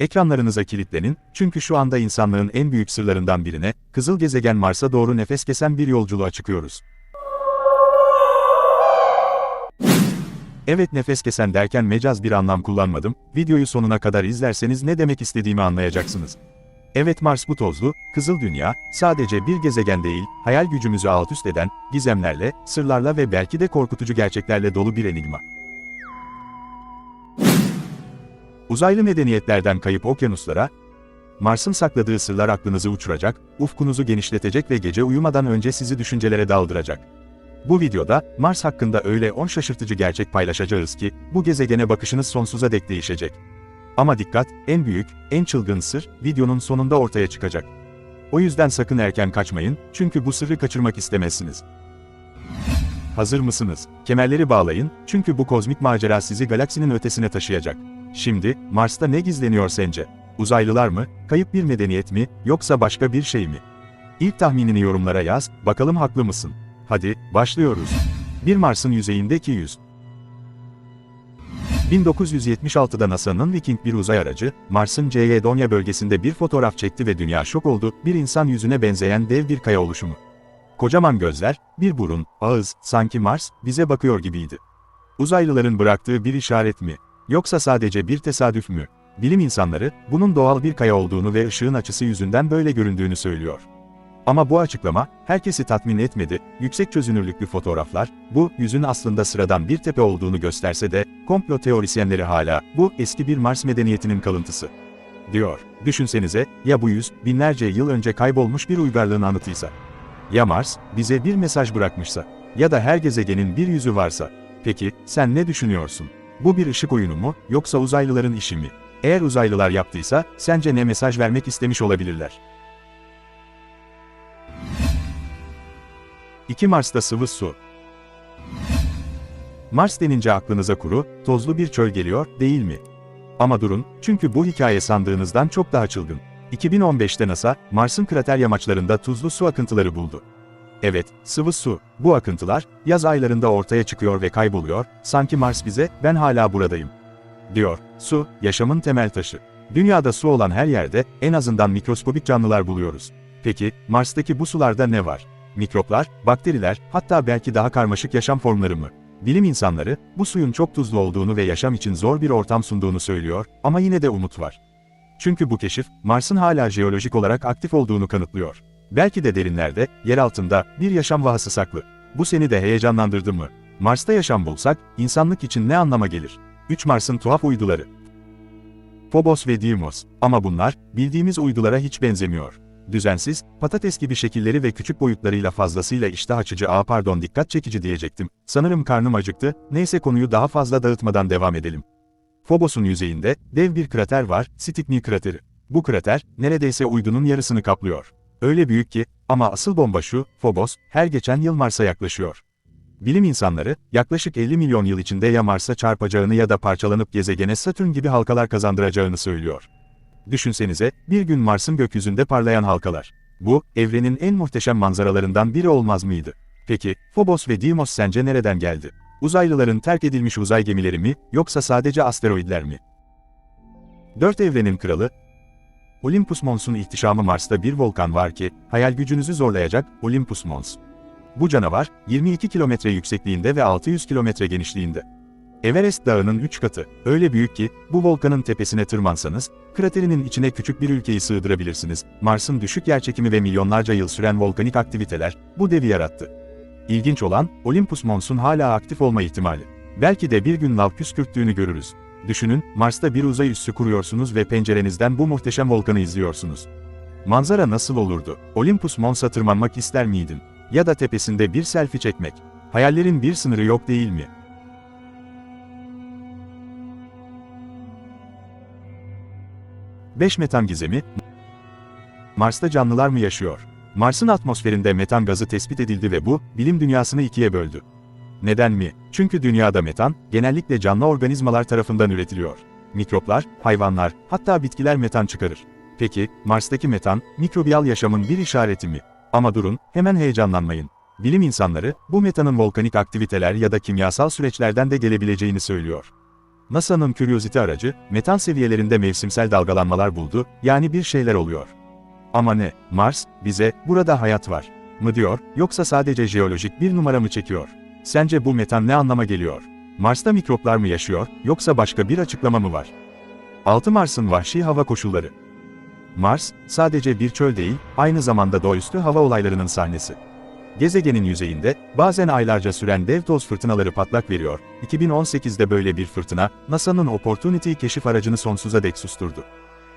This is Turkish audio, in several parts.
Ekranlarınıza kilitlenin, çünkü şu anda insanlığın en büyük sırlarından birine, kızıl gezegen Mars'a doğru nefes kesen bir yolculuğa çıkıyoruz. Evet nefes kesen derken mecaz bir anlam kullanmadım, videoyu sonuna kadar izlerseniz ne demek istediğimi anlayacaksınız. Evet Mars bu tozlu, kızıl dünya, sadece bir gezegen değil, hayal gücümüzü alt üst eden, gizemlerle, sırlarla ve belki de korkutucu gerçeklerle dolu bir enigma. Uzaylı medeniyetlerden kayıp okyanuslara, Mars'ın sakladığı sırlar aklınızı uçuracak, ufkunuzu genişletecek ve gece uyumadan önce sizi düşüncelere daldıracak. Bu videoda, Mars hakkında öyle 10 şaşırtıcı gerçek paylaşacağız ki, bu gezegene bakışınız sonsuza dek değişecek. Ama dikkat, en büyük, en çılgın sır, videonun sonunda ortaya çıkacak. O yüzden sakın erken kaçmayın, çünkü bu sırrı kaçırmak istemezsiniz. Hazır mısınız? Kemerleri bağlayın, çünkü bu kozmik macera sizi galaksinin ötesine taşıyacak. Şimdi, Mars'ta ne gizleniyor sence? Uzaylılar mı, kayıp bir medeniyet mi, yoksa başka bir şey mi? İlk tahminini yorumlara yaz, bakalım haklı mısın? Hadi, başlıyoruz. Bir Mars'ın yüzeyindeki yüz. 1976'da NASA'nın Viking bir uzay aracı, Mars'ın Caledonia bölgesinde bir fotoğraf çekti ve dünya şok oldu, bir insan yüzüne benzeyen dev bir kaya oluşumu. Kocaman gözler, bir burun, ağız, sanki Mars, bize bakıyor gibiydi. Uzaylıların bıraktığı bir işaret mi? Yoksa sadece bir tesadüf mü? Bilim insanları, bunun doğal bir kaya olduğunu ve ışığın açısı yüzünden böyle göründüğünü söylüyor. Ama bu açıklama, herkesi tatmin etmedi, yüksek çözünürlüklü fotoğraflar, bu, yüzün aslında sıradan bir tepe olduğunu gösterse de, komplo teorisyenleri hala, bu, eski bir Mars medeniyetinin kalıntısı. Diyor, düşünsenize, ya bu yüz, binlerce yıl önce kaybolmuş bir uygarlığın anıtıysa? Ya Mars, bize bir mesaj bırakmışsa? Ya da her gezegenin bir yüzü varsa? Peki, sen ne düşünüyorsun? Bu bir ışık oyunu mu, yoksa uzaylıların işi mi? Eğer uzaylılar yaptıysa, sence ne mesaj vermek istemiş olabilirler? 2 Mars'ta sıvı su. Mars denince aklınıza kuru, tozlu bir çöl geliyor, değil mi? Ama durun, çünkü bu hikaye sandığınızdan çok daha çılgın. 2015'te NASA, Mars'ın krater yamaçlarında tuzlu su akıntıları buldu. Evet, sıvı su. Bu akıntılar, yaz aylarında ortaya çıkıyor ve kayboluyor, sanki Mars bize, ben hala buradayım. Diyor, su, yaşamın temel taşı. Dünyada su olan her yerde, en azından mikroskobik canlılar buluyoruz. Peki, Mars'taki bu sularda ne var? Mikroplar, bakteriler, hatta belki daha karmaşık yaşam formları mı? Bilim insanları, bu suyun çok tuzlu olduğunu ve yaşam için zor bir ortam sunduğunu söylüyor, ama yine de umut var. Çünkü bu keşif, Mars'ın hala jeolojik olarak aktif olduğunu kanıtlıyor. Belki de derinlerde, yer altında, bir yaşam vahası saklı. Bu seni de heyecanlandırdı mı? Mars'ta yaşam bulsak, insanlık için ne anlama gelir? 3 Mars'ın tuhaf uyduları. Phobos ve Deimos. Ama bunlar, bildiğimiz uydulara hiç benzemiyor. Düzensiz, patates gibi şekilleri ve küçük boyutlarıyla fazlasıyla iştah açıcı aa pardon dikkat çekici diyecektim. Sanırım karnım acıktı, neyse konuyu daha fazla dağıtmadan devam edelim. Phobos'un yüzeyinde, dev bir krater var, Stickney krateri. Bu krater, neredeyse uydunun yarısını kaplıyor. Öyle büyük ki, ama asıl bomba şu, Phobos, her geçen yıl Mars'a yaklaşıyor. Bilim insanları, yaklaşık 50 milyon yıl içinde ya Mars'a çarpacağını ya da parçalanıp gezegene Satürn gibi halkalar kazandıracağını söylüyor. Düşünsenize, bir gün Mars'ın gökyüzünde parlayan halkalar. Bu, evrenin en muhteşem manzaralarından biri olmaz mıydı? Peki, Phobos ve Deimos sence nereden geldi? Uzaylıların terk edilmiş uzay gemileri mi, yoksa sadece asteroidler mi? Dört evrenin kralı, Olympus Mons'un ihtişamı Mars'ta bir volkan var ki, hayal gücünüzü zorlayacak, Olympus Mons. Bu canavar, 22 kilometre yüksekliğinde ve 600 kilometre genişliğinde. Everest Dağı'nın 3 katı, öyle büyük ki, bu volkanın tepesine tırmansanız, kraterinin içine küçük bir ülkeyi sığdırabilirsiniz. Mars'ın düşük yerçekimi ve milyonlarca yıl süren volkanik aktiviteler, bu devi yarattı. İlginç olan, Olympus Mons'un hala aktif olma ihtimali. Belki de bir gün lav püskürttüğünü görürüz. Düşünün, Mars'ta bir uzay üssü kuruyorsunuz ve pencerenizden bu muhteşem volkanı izliyorsunuz. Manzara nasıl olurdu? Olympus Mons'a tırmanmak ister miydin? Ya da tepesinde bir selfie çekmek? Hayallerin bir sınırı yok değil mi? 5 metan gizemi, Mars'ta canlılar mı yaşıyor? Mars'ın atmosferinde metan gazı tespit edildi ve bu, bilim dünyasını ikiye böldü. Neden mi? Çünkü dünyada metan, genellikle canlı organizmalar tarafından üretiliyor. Mikroplar, hayvanlar, hatta bitkiler metan çıkarır. Peki, Mars'taki metan, mikrobiyal yaşamın bir işareti mi? Ama durun, hemen heyecanlanmayın. Bilim insanları, bu metanın volkanik aktiviteler ya da kimyasal süreçlerden de gelebileceğini söylüyor. NASA'nın Curiosity aracı, metan seviyelerinde mevsimsel dalgalanmalar buldu, yani bir şeyler oluyor. Ama ne, Mars, bize, burada hayat var, mı diyor, yoksa sadece jeolojik bir numara mı çekiyor? Sence bu metan ne anlama geliyor? Mars'ta mikroplar mı yaşıyor, yoksa başka bir açıklama mı var? 6 Mars'ın vahşi hava koşulları. Mars, sadece bir çöl değil, aynı zamanda doğaüstü hava olaylarının sahnesi. Gezegenin yüzeyinde, bazen aylarca süren dev toz fırtınaları patlak veriyor. 2018'de böyle bir fırtına, NASA'nın Opportunity keşif aracını sonsuza dek susturdu.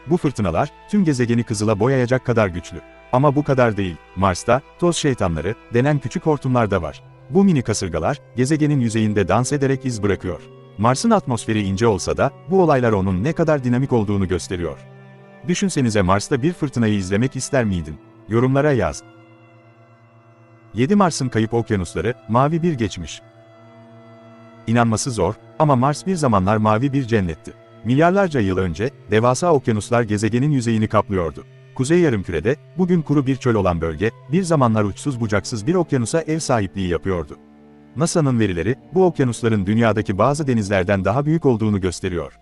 Bu fırtınalar, tüm gezegeni kızıla boyayacak kadar güçlü. Ama bu kadar değil, Mars'ta, toz şeytanları, denen küçük hortumlar da var. Bu mini kasırgalar, gezegenin yüzeyinde dans ederek iz bırakıyor. Mars'ın atmosferi ince olsa da, bu olaylar onun ne kadar dinamik olduğunu gösteriyor. Düşünsenize Mars'ta bir fırtınayı izlemek ister miydin? Yorumlara yaz. 7 Mars'ın kayıp okyanusları, mavi bir geçmiş. İnanması zor, ama Mars bir zamanlar mavi bir cennetti. Milyarlarca yıl önce, devasa okyanuslar gezegenin yüzeyini kaplıyordu. Kuzey yarımkürede, bugün kuru bir çöl olan bölge, bir zamanlar uçsuz bucaksız bir okyanusa ev sahipliği yapıyordu. NASA'nın verileri, bu okyanusların dünyadaki bazı denizlerden daha büyük olduğunu gösteriyor.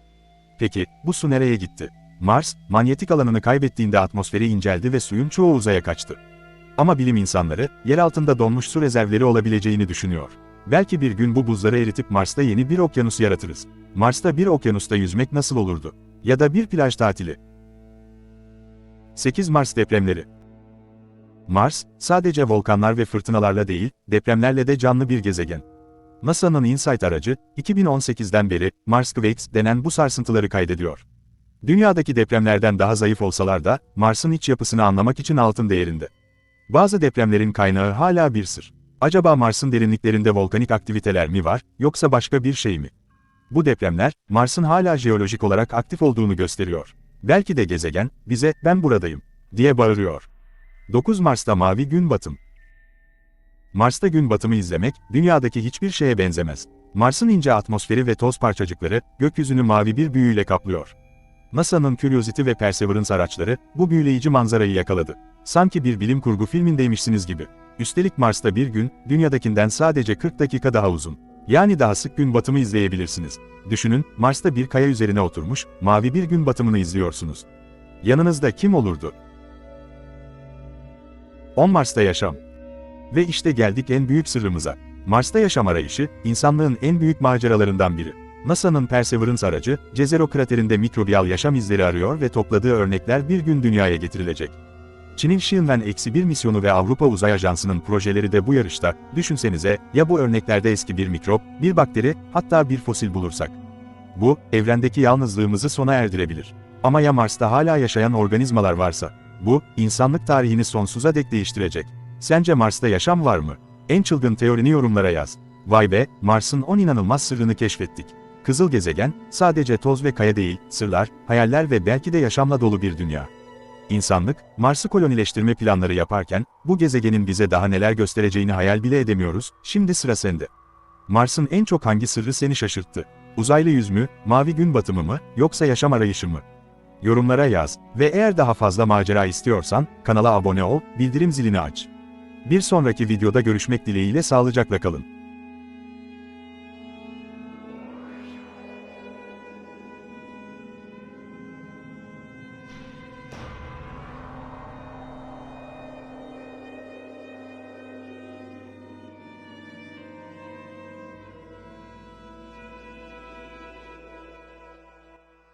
Peki, bu su nereye gitti? Mars, manyetik alanını kaybettiğinde atmosferi inceldi ve suyun çoğu uzaya kaçtı. Ama bilim insanları, yer altında donmuş su rezervleri olabileceğini düşünüyor. Belki bir gün bu buzları eritip Mars'ta yeni bir okyanus yaratırız. Mars'ta bir okyanusta yüzmek nasıl olurdu? Ya da bir plaj tatili. 8 Mars depremleri Mars, sadece volkanlar ve fırtınalarla değil, depremlerle de canlı bir gezegen. NASA'nın InSight aracı, 2018'den beri Marsquakes denen bu sarsıntıları kaydediyor. Dünyadaki depremlerden daha zayıf olsalar da, Mars'ın iç yapısını anlamak için altın değerinde. Bazı depremlerin kaynağı hala bir sır. Acaba Mars'ın derinliklerinde volkanik aktiviteler mi var, yoksa başka bir şey mi? Bu depremler, Mars'ın hala jeolojik olarak aktif olduğunu gösteriyor. Belki de gezegen, bize, ben buradayım, diye bağırıyor. 9 Mars'ta mavi gün batım. Mars'ta gün batımı izlemek, dünyadaki hiçbir şeye benzemez. Mars'ın ince atmosferi ve toz parçacıkları, gökyüzünü mavi bir büyüyle kaplıyor. NASA'nın Curiosity ve Perseverance araçları, bu büyüleyici manzarayı yakaladı. Sanki bir bilim kurgu filmindeymişsiniz gibi. Üstelik Mars'ta bir gün, dünyadakinden sadece 40 dakika daha uzun. Yani daha sık gün batımı izleyebilirsiniz. Düşünün, Mars'ta bir kaya üzerine oturmuş, mavi bir gün batımını izliyorsunuz. Yanınızda kim olurdu? 10 Mars'ta yaşam. Ve işte geldik en büyük sırrımıza. Mars'ta yaşam arayışı, insanlığın en büyük maceralarından biri. NASA'nın Perseverance aracı, Jezero kraterinde mikrobiyal yaşam izleri arıyor ve topladığı örnekler bir gün dünyaya getirilecek. Çin'in Xianwen-1 misyonu ve Avrupa Uzay Ajansı'nın projeleri de bu yarışta, düşünsenize, ya bu örneklerde eski bir mikrop, bir bakteri, hatta bir fosil bulursak. Bu, evrendeki yalnızlığımızı sona erdirebilir. Ama ya Mars'ta hala yaşayan organizmalar varsa? Bu, insanlık tarihini sonsuza dek değiştirecek. Sence Mars'ta yaşam var mı? En çılgın teorini yorumlara yaz. Vay be, Mars'ın 10 inanılmaz sırrını keşfettik. Kızıl gezegen, sadece toz ve kaya değil, sırlar, hayaller ve belki de yaşamla dolu bir dünya. İnsanlık, Mars'ı kolonileştirme planları yaparken, bu gezegenin bize daha neler göstereceğini hayal bile edemiyoruz, şimdi sıra sende. Mars'ın en çok hangi sırrı seni şaşırttı? Uzaylı yüz mü, mavi gün batımı mı, yoksa yaşam arayışı mı? Yorumlara yaz ve eğer daha fazla macera istiyorsan, kanala abone ol, bildirim zilini aç. Bir sonraki videoda görüşmek dileğiyle sağlıcakla kalın.